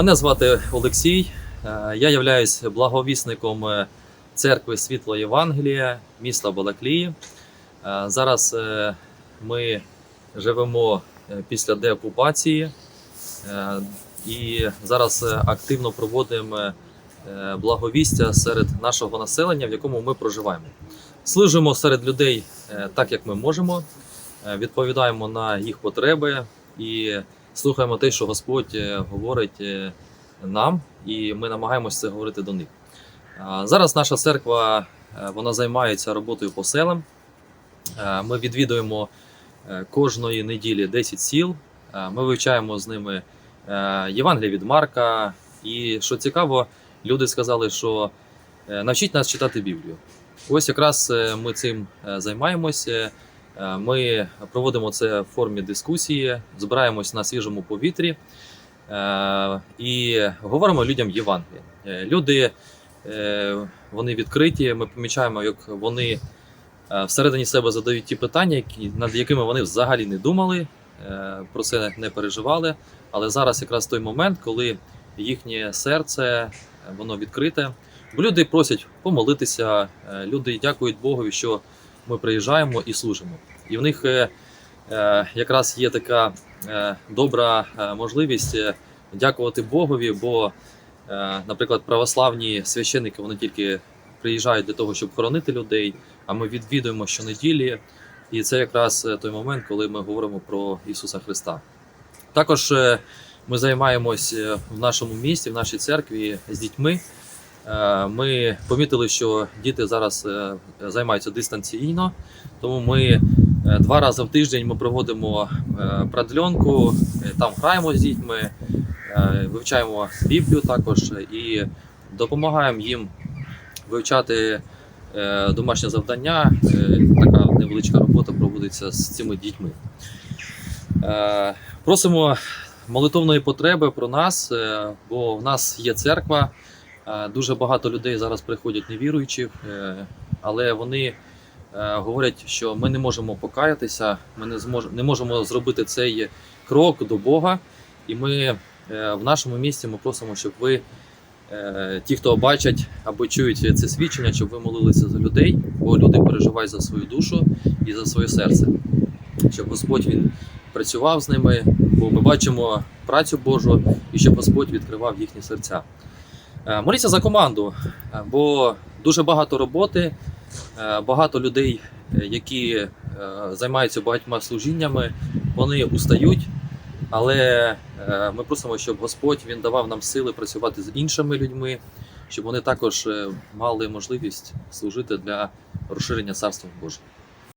Мене звати Олексій. Е, Я являюсь благовісником е, церкви Світло Євангелія міста Балаклії. Е, Зараз ми живемо після деокупації і зараз активно проводимо благовістя серед нашого населення, в якому ми проживаємо. Служимо серед людей так, як ми можемо, відповідаємо на їх потреби і слухаємо те, що Господь е, говорить е, нам, і ми намагаємося це говорити до них. Зараз наша церква е, вона займається роботою по селам. Ми відвідуємо кожної неділі 10 сіл. Ми вивчаємо з ними Євангелія від Марка. І що цікаво, люди сказали, що навчіть нас читати Біблію. Ось якраз ми цим займаємося. Е, Ми проводимо це в формі дискусії, збираємось на свіжому повітрі е, і говоримо людям Євангелія. Е, Люди вони відкриті. Ми помічаємо, як вони всередині себе задають ті питання, над якими вони взагалі не думали, про це не переживали. Але зараз якраз той момент, коли їхнє серце воно відкрите. Бо люди просять помолитися, люди дякують Богові, що ми приїжджаємо і служимо. І в них е, е, якраз є така е, добра можливість дякувати Богові, бо, наприклад, православні священники вони тільки приїжджають для того, щоб хоронити людей, а ми відвідуємо щонеділі. І це якраз той момент, коли ми говоримо про Ісуса Христа. Також ми займаємось в нашому місті, в нашій церкві з дітьми. Е, Ми помітили, що діти зараз е, займаються дистанційно, тому ми е, два рази в тиждень ми проводимо продльонку, там граємо з дітьми, вивчаємо Біблію також і допомагаємо їм вивчати домашнє завдання. Така невеличка робота проводиться з цими дітьми. Просимо молитовної потреби про нас, бо в нас є церква. Е, Дуже багато людей зараз приходять невіруючих, е, але вони е, говорять, що ми не можемо покаятися, ми не змож, не можемо зробити цей крок до Бога. І ми в нашому місті ми просимо, щоб ви, ті, хто бачать або чують це свідчення, щоб ви молилися за людей, бо люди переживають за свою душу і за своє серце. Щоб Господь він працював з ними, бо ми бачимо працю Божу і щоб Господь відкривав їхні серця. Е, Моліться за команду, е, бо дуже багато роботи, е, багато людей, які займаються багатьма служіннями, вони устають. Але ми просимо, щоб Господь він давав нам сили працювати з іншими людьми, щоб вони також мали можливість служити для розширення царства Божого.